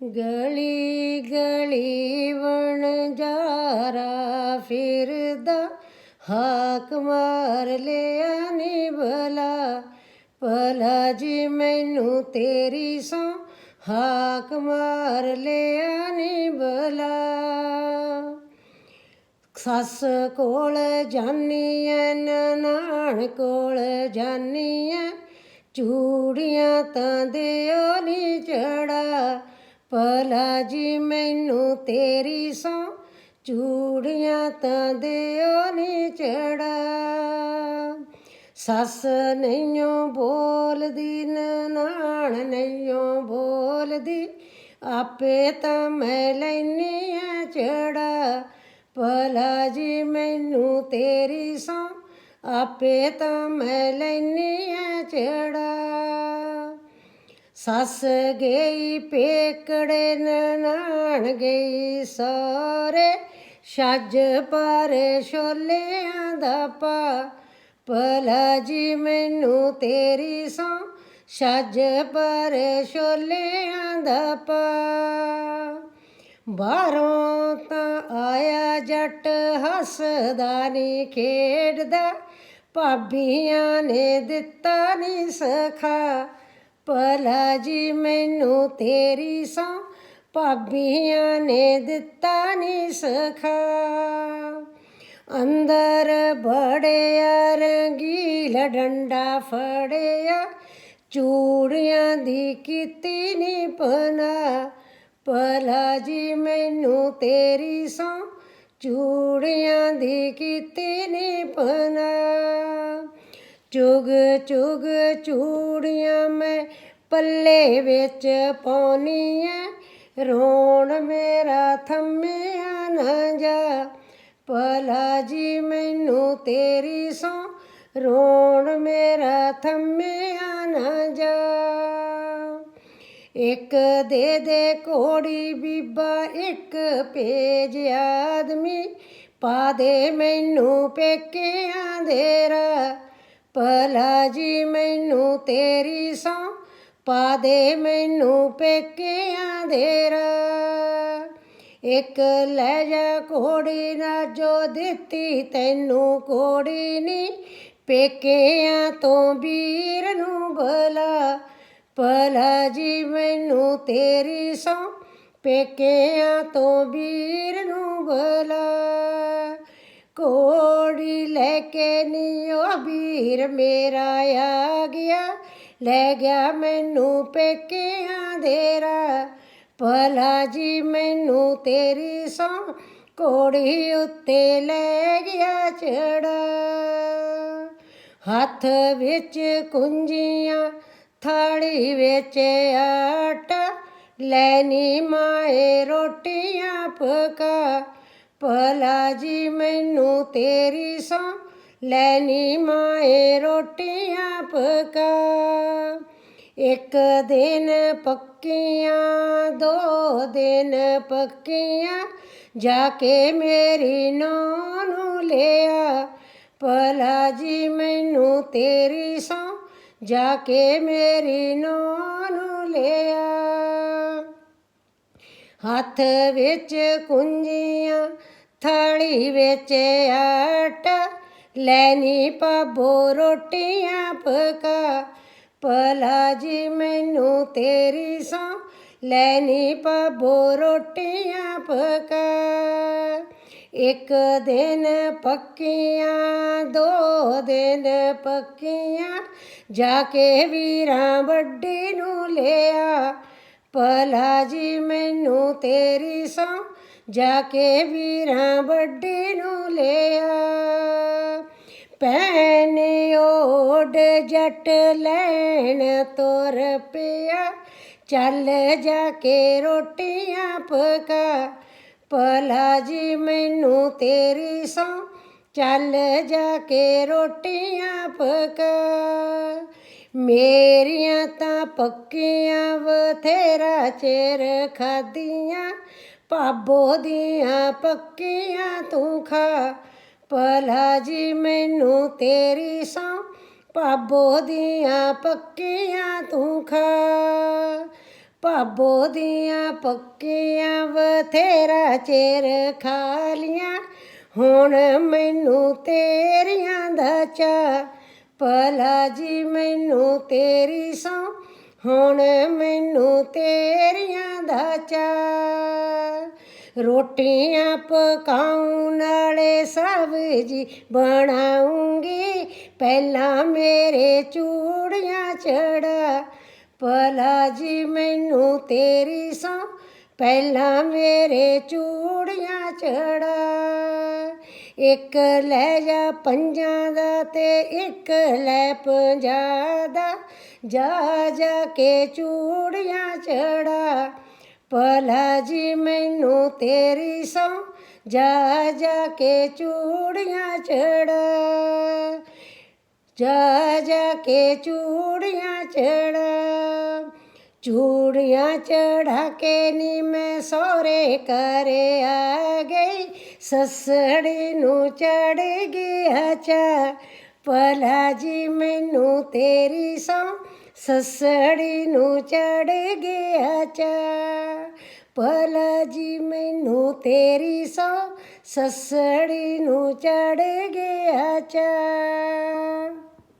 ਗਲੀ ਗਲੀ ਵਣ ਜਾਰਾ ਫਿਰਦਾ, ਹਾਕ ਮਾਰ ਲਿਆ ਨੀ ਭਲਾ ਭਲਾ ਜੀ, ਮੈਨੂੰ ਤੇਰੀ ਸੋ ਹਾਕ ਮਾਰ ਲਿਆ ਨੀ ਭਲਾ ਸੱਸ ਕੋਲ ਜਾਨੀ ਐ ਨਨਾਣ ਕੋਲ ਜਾਨੀ ਐ ਚੂੜੀਆਂ ਤਾਂ ਦਿਓ ਨੀ ਚੜਾ। ਭਲਾ ਜੀ, ਮੈਨੂੰ ਤੇਰੀ ਸੋ ਚੂੜੀਆਂ ਤਾਂ ਦਿਓ ਨੀ ਚੜਾ। ਸੱਸ ਨਹੀਂਓ ਬੋਲਦੀ, ਨਨਾਣ ਨਹੀਂਓ ਬੋਲਦੀ, ਆਪੇ ਤਾਂ ਮੈਂ ਲੈਨੀ ਆ ਚੜਾ। ਭਲਾ ਜੀ, ਮੈਨੂੰ ਤੇਰੀ ਸੋ ਆਪੇ ਤਾਂ ਮੈਂ ਲੈਨੀ ਆ ਚੜਾ। ਸੱਸ ਗਈ, ਪੇਕੜੇ ਨਨਾਣ ਗਈ, ਸਾਰੇ ਛੱਜ ਪਰ ਛੋਲਿਆਂ ਦਾ ਪਾ ਭਲਾ ਜੀ, ਮੈਨੂੰ ਤੇਰੀ ਸੋ ਛੱਜ ਪਰ ਛੋਲਿਆਂ ਦਾ ਪਾ ਬਾਹਰੋਂ ਤਾਂ ਆਇਆ ਜੱਟ ਹੱਸਦਾ ਨਹੀਂ, ਖੇਡਦਾ। ਭਾਬੀਆਂ ਨੇ ਦਿੱਤਾ ਨਹੀਂ ਸਖਾ। ਭਲਾ ਜੀ, ਮੈਨੂੰ ਤੇਰੀ ਸੋ ਭਾਬੀਆਂ ਨੇ ਦਿੱਤਾ ਨੀ ਸਖਾ। ਅੰਦਰ ਬੜਿਆ ਰੰਗੀਲ ਡੰਡਾ ਫੜਿਆ, ਚੂੜੀਆਂ ਦੀ ਕੀਤੀ ਨੀ ਪਨਾ ਭਲਾ ਜੀ, ਮੈਨੂੰ ਤੇਰੀ ਸੋ ਚੂੜੀਆਂ ਦੀ ਕੀਤੀ ਨੀ ਪਨਾ ਚੁਗ ਚੁਗ ਚੂੜੀਆਂ ਮੈਂ ਪੱਲੇ ਵਿੱਚ ਪਾਉਣੀ ਐ। ਰੋਣ ਮੇਰਾ ਥੰਮਿਆ ਨਾ ਜਾ। ਭਲਾ ਜੀ ਮੈਨੂੰ ਤੇਰੀ ਸੋ ਰੋਣ ਮੇਰਾ ਥੰਮਿਆ ਨਾ ਜਾ। ਇੱਕ ਦੇ ਦੇ ਕੋੜੀ ਬੀਬਾ, ਇੱਕ ਪੇਜ ਆਦਮੀ, ਪਾ ਦੇ ਮੈਨੂੰ ਪੇਕਿਆਂ ਦੇ ਰਾ ਭਲਾ ਜੀ, ਮੈਨੂੰ ਤੇਰੀ ਸੋ ਪਾ ਦੇ, ਮੈਨੂੰ ਪੇਕਿਆਂ ਦੇ ਰਾ ਇੱਕ ਲੈ ਜਾ ਕੋੜੀ ਨਾ, ਜੋ ਦਿੱਤੀ ਤੈਨੂੰ ਕੋੜੀ ਨੀ। ਪੇਕਿਆਂ ਤੋਂ ਵੀਰ ਨੂੰ ਭਲਾ ਭਲਾ ਜੀ, ਮੈਨੂੰ ਤੇਰੀ ਸੋ ਪੇਕਿਆਂ ਤੋਂ ਵੀਰ ਨੂੰ ਭਲਾ ਘੋੜੀ ਲੈ ਕੇ ਨਿਓ ਵੀਰ ਮੇਰਾ ਆ ਗਿਆ। ਲੈ ਗਿਆ ਮੈਨੂੰ ਪੇਕਿਆਂ ਦੇਰਾ ਭਲਾ ਜੀ ਮੈਨੂੰ ਤੇਰੀ ਸੋ ਕੋੜੀ ਉੱਤੇ ਲੈ ਗਿਆ ਚੜਾ। ਹੱਥ ਵਿੱਚ ਕੁੰਜੀਆਂ, ਥਾਲੀ ਵਿੱਚ ਆਟਾ। ਲੈਣੀ ਮਾਏ ਰੋਟੀਆਂ ਪਕਾ। ਭਲਾ ਜੀ, ਮੈਨੂੰ ਤੇਰੀ ਸੋ ਲੈਣੀ ਮਾਏ ਰੋਟੀਆਂ ਪਕਾ ਇੱਕ ਦਿਨ ਪੱਕੀਆਂ, ਦੋ ਦਿਨ ਪੱਕੀਆਂ, ਜਾ ਕੇ ਮੇਰੀ ਨੌਂ ਨੂੰ ਲਿਆ। ਭਲਾ ਜੀ, ਮੈਨੂੰ ਤੇਰੀ ਸੋ ਜਾ ਕੇ ਮੇਰੀ ਨੌਂ ਨੂੰ ਲਿਆ। ਹੱਥ ਵਿੱਚ ਕੁੰਜੀਆਂ, ਥਾਲੀ ਵਿੱਚ ਆਟਾ ਲੈਣੀ ਪਾਬੋ ਰੋਟੀਆਂ ਪਕਾ। ਭਲਾ ਜੀ, ਮੈਨੂੰ ਤੇਰੀ ਸੋ ਲੈਣੀ ਪਾਬੋ ਰੋਟੀਆਂ ਪਕਾ। ਇੱਕ ਦਿਨ ਪੱਕੀਆਂ, ਦੋ ਦਿਨ ਪੱਕੀਆਂ, ਜਾ ਕੇ ਵੀਰਾਂ ਵੱਡੀ ਨੂੰ ਲਿਆ। ਭਲਾ ਜੀ, ਮੈਨੂੰ ਤੇਰੀ ਸੋ ਜਾ ਕੇ ਵੀਰਾਂ ਵੱਡੀ ਨੂੰ ਲਿਆ। ਪੈਨ ਓਡ ਜੱਟ ਲੈਣ ਤੋਰ ਪਿਆ, ਚੱਲ ਜਾ ਕੇ ਰੋਟੀਆਂ ਪਕਾ। ਭਲਾ ਜੀ, ਮੈਨੂੰ ਤੇਰੀ ਸੋ ਚੱਲ ਜਾ ਕੇ ਰੋਟੀਆਂ ਪਕਾ। ਮੇਰੀਆਂ ਤਾਂ ਪੱਕੀਆਂ ਬਥੇਰਾ ਚਿਰ ਖਾਦੀਆਂ ਭਾਬੋ ਦੀਆਂ ਪੱਕੀਆਂ ਤੂੰ ਖਾ। ਭਲਾ ਜੀ ਮੈਨੂੰ ਤੇਰੀ ਸੌ ਭਾਬੋ ਦੀਆਂ ਪੱਕੀਆਂ ਤੂੰ ਖਾ। ਭਾਬੋ ਦੀਆਂ ਪੱਕੀਆਂ ਬਥੇਰਾ ਚਿਰ ਖਾ ਲੀਆਂ, ਹੁਣ ਮੈਨੂੰ ਤੇਰੀਆਂ ਦਾ ਚਾ ਭਲਾ ਜੀ, ਮੈਨੂੰ ਤੇਰੀ ਸੌ ਹੁਣ ਮੈਨੂੰ ਤੇਰੀਆਂ ਦਾ ਚਾਰ ਰੋਟੀਆਂ ਪਕਾਉਣ ਵਾਲੇ ਸਬਜੀ ਬਣਾਉਂਗੀ, ਪਹਿਲਾਂ ਮੇਰੇ ਚੂੜੀਆਂ ਚੜਾ। ਭਲਾ ਜੀ, ਮੈਨੂੰ ਤੇਰੀ ਸੌ ਪਹਿਲਾਂ ਮੇਰੇ ਚੂੜੀਆਂ ਚੜਾ। ਇੱਕ ਲੈ ਜਾ ਪੰਜਾਂ ਦਾ ਤੇ ਇੱਕ ਲੈ ਪੰਜਾਂ ਦਾ। ਜਾ ਜਾ ਕੇ ਚੂੜੀਆਂ ਚੜਾ, ਭਲਾ ਜੀ ਮੈਨੂੰ ਤੇਰੀ ਸੌ ਜਾ ਜਾ ਕੇ ਚੂੜੀਆਂ ਚੜਾ, ਜਾ ਜਾ ਕੇ ਚੂੜੀਆਂ ਚੜਾ। ਚੂੜੀਆਂ ਚੜਾ ਕੇ ਨੀ ਮੈਂ ਸੋਰੇ ਘਰ ਆ ਗਈ। ਸਸੜੀ ਨੂੰ ਚੜ ਗਿਆ ਚਾ ਭਲਾ ਜੀ, ਮੈਨੂੰ ਤੇਰੀ ਸੌ ਸਸੜੀ ਨੂੰ ਚੜ ਗਿਆ ਚਾ ਭਲਾ ਜੀ, ਮੈਨੂੰ ਤੇਰੀ ਸੌ ਸਸੜੀ ਨੂੰ ਚੜ ਗਿਆ ਚਾ